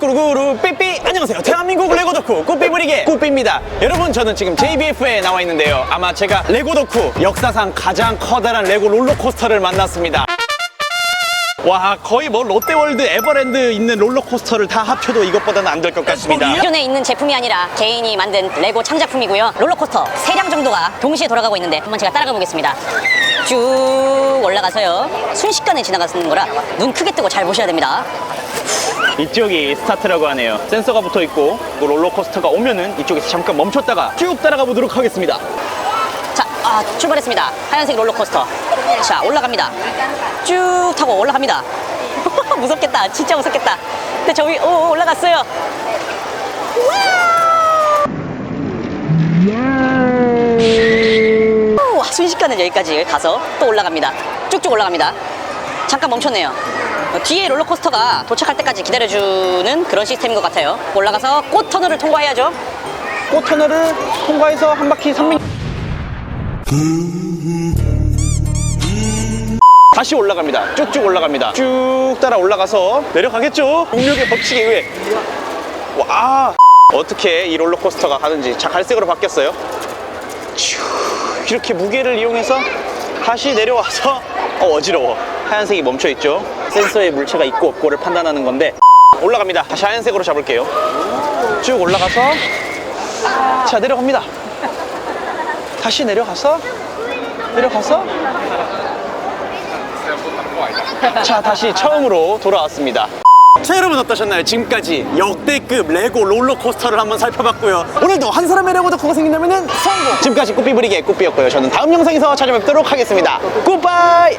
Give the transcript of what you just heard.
꾸루꾸루 삐삐 안녕하세요 대한민국 레고 덕후 꾸삐부리게 꾸삐입니다 여러분 저는 지금 JBF에 나와 있는데요 아마 제가 레고 덕후 역사상 가장 커다란 레고 롤러코스터를 만났습니다 와 거의 뭐 롯데월드 에버랜드 있는 롤러코스터를 다 합쳐도 이것보다는 안 될 것 같습니다 기존에 있는 제품이 아니라 개인이 만든 레고 창작품이고요. 롤러코스터 세량 정도가 동시에 돌아가고 있는데 한번 제가 따라가 보겠습니다. 쭉 올라가서요. 순식간에 지나가는 거라 눈 크게 뜨고 잘 보셔야 됩니다. 이쪽이 스타트라고 하네요 센서가 붙어 있고 그 롤러코스터가 오면은 이쪽에서 잠깐 멈췄다가 쭉 따라가 보도록 하겠습니다 자, 아, 출발했습니다. 하얀색 롤러코스터. 자, 올라갑니다. 쭉 타고 올라갑니다. 무섭겠다. 진짜 무섭겠다. 근데 저기, 오, 올라갔어요. 와! 와, 순식간에 여기까지 가서 또 올라갑니다. 쭉쭉 올라갑니다. 잠깐 멈췄네요. 어, 뒤에 롤러코스터가 도착할 때까지 기다려주는 그런 시스템인 것 같아요. 올라가서 꽃 터널을 통과해야죠. 꽃 터널을 통과해서 한 바퀴 3분 다시 올라갑니다. 쭉쭉 올라갑니다. 쭉 따라 올라가서 내려가겠죠? 중력의 법칙에 의해. 와. 어떻게 이 롤러코스터가 가는지 자 갈색으로 바뀌었어요. 쭉 이렇게 무게를 이용해서 다시 내려와서 어, 어지러워. 하얀색이 멈춰있죠 센서에 물체가 있고 없고를 판단하는 건데 올라갑니다. 다시 하얀색으로 잡을게요. 쭉 올라가서 자 내려갑니다. 다시 내려가서 내려가서 자 다시 처음으로 돌아왔습니다. 자 여러분 어떠셨나요? 지금까지 역대급 레고 롤러코스터를 한번 살펴봤고요. 오늘도 한 사람의 레고 덕후가 생긴다면 성공! 지금까지 꾸삐부리게 꾸삐였고요. 저는 다음 영상에서 찾아뵙도록 하겠습니다. 굿바이